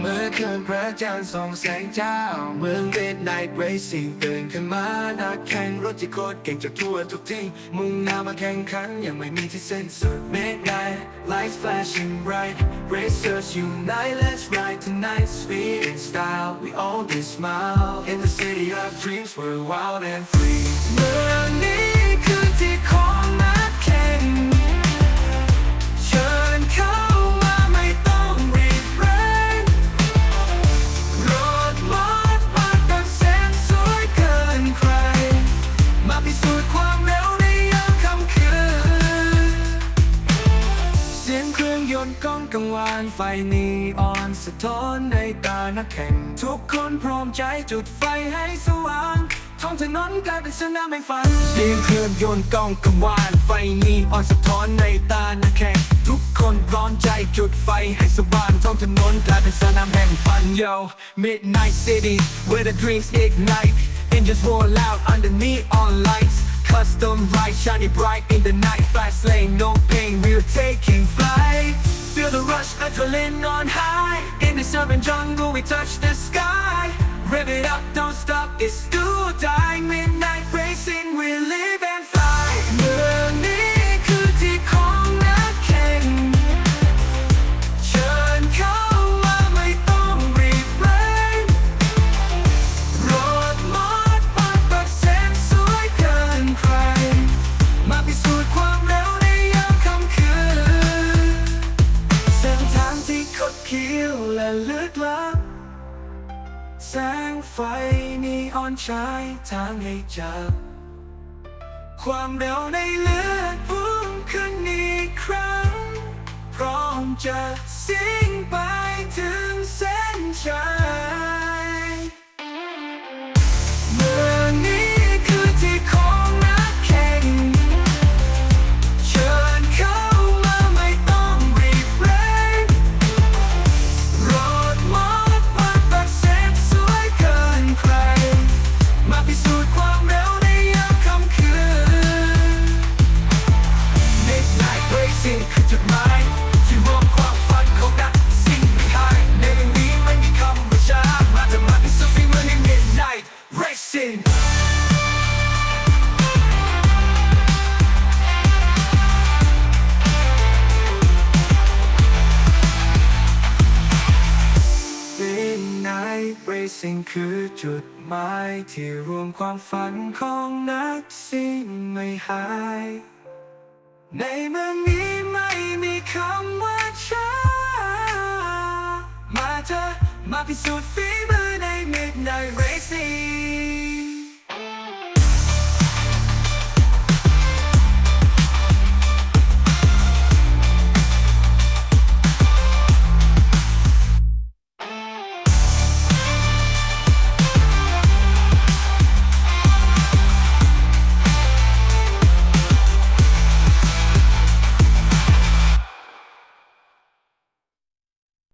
เมื่อคืนพระจันทร์ส่องแสงเจ้า เมือง Midnight Racing ตื่นขึ้นมานักแข่งรถที่โคตรเก่งจากทั่วทุกที่ มุ่งหน้ามาแข่งขันยังไม่มีที่สิ้นสุด Midnight lights flashing bright Racers unite let's ride tonight Speed and style we all this smile In the city of dreams we're wild and free วานไฟนีออนสะท้อนในตานักแข่ง ทุกคนพร้อมใจจุดไฟให้สว่างท้องถนนกลายเป็นสนามแห่งฝันเสียงเครื่องยนต์ก้องกังวานไฟนีออนสะท้อนในตานักแข่ง ทุกคนพร้อมใจจุดไฟให้สว่างท้องถนนกลายเป็นสนามแห่งฝัน Yo Midnight City where the dreams ignite Engines roar loud under neon lights Custom ride shining bright in the night Fast lane, no pain, we're taking rush, adrenaline on high. In the urban jungle, we touch the sky. Rev it up, don't stop, it's ที่คดเคี้ยวและลึกลับ แสงไฟนีออนฉายทางให้จับ ความเร็วในเลือดพุ่งขึ้นอีกครั้ง พร้อมจะสิ่งไปถึงเส้นชัย สิ่งคือจุดหมายที่รวมความฝันของนักสิ่งไม่หาย ในเมืองนี้ไม่มีคำว่าช้า มาเถอะมาพิสูจน์